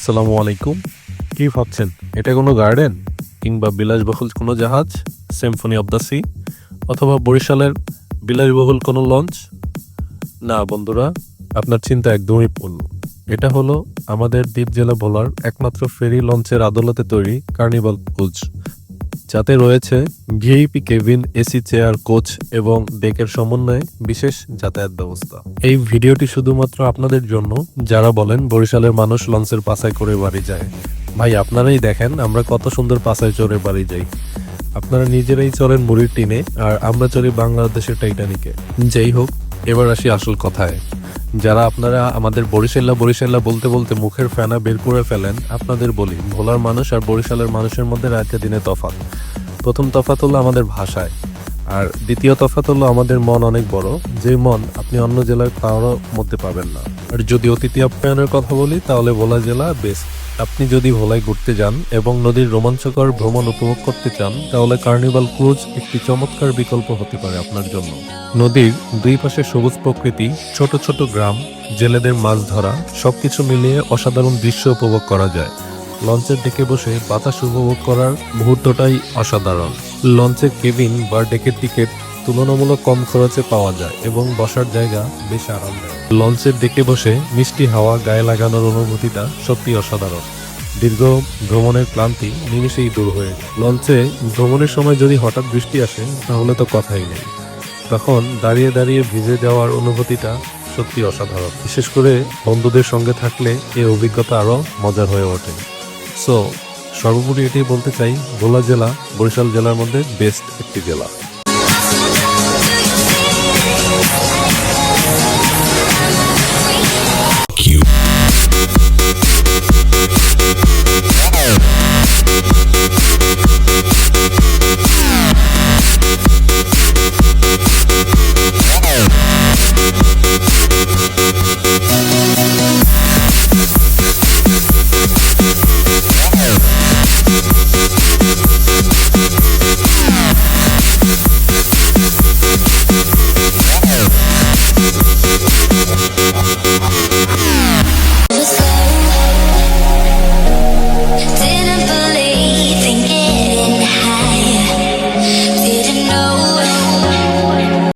আসসালামু আলাইকুম। কি ভাবছেন? এটা কোনো গার্ডেন কিংবা বিলাসবহুল কোনো জাহাজ? সিম্ফনি অব দ্য সি অথবা বরিশালের বিলাসবহুল কোনো লঞ্চ? না বন্ধুরা, আপনার চিন্তা একদমই ভুল এটা হলো আমাদের দ্বীপ জেলা ভোলার একমাত্র ফেরি লঞ্চের আদালতে তৈরি কার্নিভাল ক্রুজ যাতে রয়েছে VIP cabin, AC chair, coach এবং ডেকের সমন্বয়ে বিশেষ যাতায়াত ব্যবস্থা। এই ভিডিওটি শুধুমাত্র আপনাদের জন্য। যারা বলেন বরিশালের মানুষ লঞ্চের পাশায় করে বাড়ি যায়। ভাই, আপনারাই দেখেন আমরা কত সুন্দর পাশায় চড়ে বাড়ি যাই। আপনারা নিজেরাই চলেন মুড়ির টিনে, আর আমরা চলি বাংলাদেশের টাইটানিকে। যেই হোক, এবার আসি আসল কথায়। যারা আপনারা আমাদের বরিশাল্লা বরিশাল্লা বলতে বলতে মুখের ফেনা বের করে ফেলেন, আপনাদের বলি, ভোলার মানুষ আর বরিশালের মানুষের মধ্যে রাতে দিনে তফাৎ। প্রথম তফাৎ হলো আমাদের ভাষায়, আর দ্বিতীয় তফাৎ হলো আমাদের মন অনেক বড়, যে মন আপনি অন্য জেলার কারোর মধ্যে পাবেন না। আর যদি অতিথি আপ্যায়নের কথা বলি, তাহলে ভোলা জেলা বেস্ট আপনি যদি ভোলায় ঘুরতে যান এবং নদীর রোমাঞ্চকর ভ্রমণ উপভোগ করতে চান, তাহলে কার্নিভাল ক্রুজ একটি চমৎকার বিকল্প হতে পারে আপনার জন্য। নদীর দুই পাশে সবুজ প্রকৃতি, ছোট ছোট গ্রাম, জেলেদের মাছ ধরা, সবকিছু মিলিয়ে অসাধারণ দৃশ্য উপভোগ করা যায়। লঞ্চের ডেকে বসে বাতাস উপভোগ করার মুহূর্তটাই অসাধারণ। লঞ্চের কেবিন বা ডেকের টিকিট তুলনামূলক কম খরচে পাওয়া যায় এবং বসার জায়গা বেশ আরামদায়ক। লঞ্চের ডেকে বসে মিষ্টি হাওয়া গায়ে লাগানোর অনুভূতিটা সত্যি অসাধারণ। দীর্ঘ ভ্রমণের ক্লান্তি নিমেষেই দূর হয়ে যায়। লঞ্চে ভ্রমণের সময় যদি হঠাৎ বৃষ্টি আসে, তাহলে তো কথাই নেই। তখন দাঁড়িয়ে দাঁড়িয়ে ভিজে যাওয়ার অনুভূতিটা সত্যি অসাধারণ। বিশেষ করে বন্ধুদের সঙ্গে থাকলে এই অভিজ্ঞতা আরও মজার হয়ে ওঠে। সো সর্বোপরি এটাই বলতে চাই, ভোলা জেলা বরিশাল জেলার মধ্যে বেস্ট একটি জেলা।